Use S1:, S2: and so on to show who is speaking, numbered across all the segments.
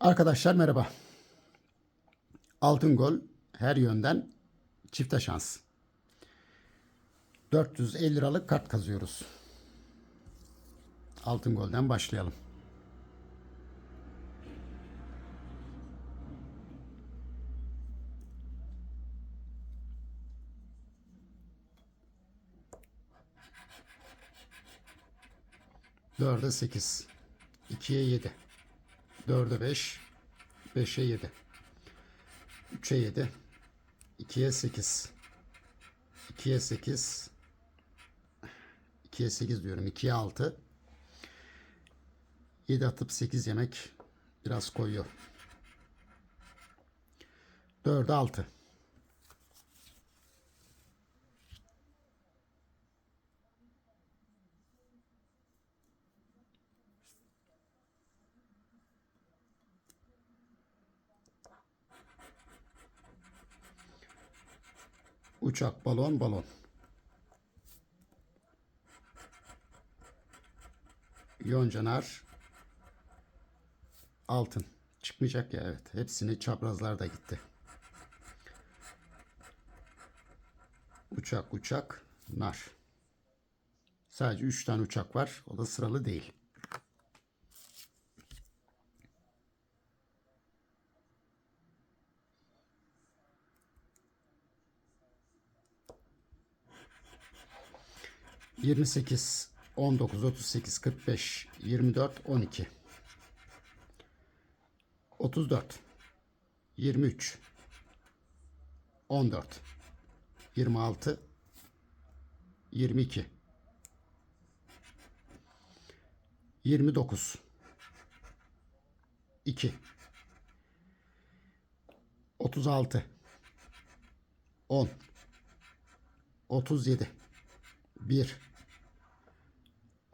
S1: Arkadaşlar merhaba. Altın gol her yönden çifte şans. 450 liralık kart kazıyoruz. Altın golden başlayalım. Dörde sekiz. ikiye yedi. Dörde beş. Beşe yedi. Üçe yedi. ikiye sekiz. İkiye sekiz. İkiye sekiz diyorum. İkiye altı. Yedi atıp sekiz yemek biraz koyuyor. Dörde altı. Uçak, balon, balon. Yoncanar, altın. Çıkmayacak ya evet. Hepsini çaprazlar da gitti. Uçak, uçak, nar. Sadece 3 tane uçak var. O da sıralı değil. Yirmi sekiz, on dokuz, otuz sekiz, kırk beş, yirmi dört, on iki. Otuz dört, yirmi üç, on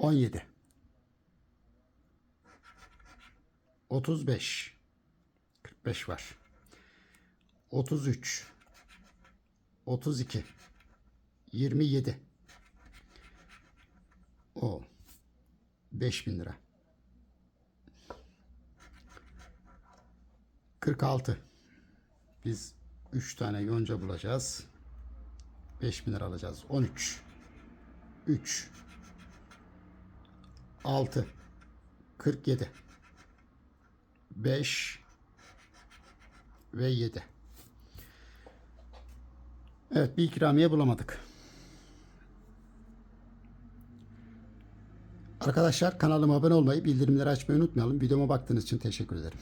S1: dört, yirmi altı, yirmi iki, yirmi dokuz, iki, otuz altı, on, otuz yedi, bir, on yedi, otuz beş, kırk beş var, otuz üç, otuz iki, yirmi yedi, o. Beş bin lira, kırk altı, biz üç tane yonca bulacağız, beş bin lira alacağız, on üç, üç, 6 47 5 ve 7 Evet bir ikramiye bulamadık. Arkadaşlar kanalıma abone olmayı, bildirimleri açmayı unutmayalım. Videoma baktığınız için teşekkür ederim.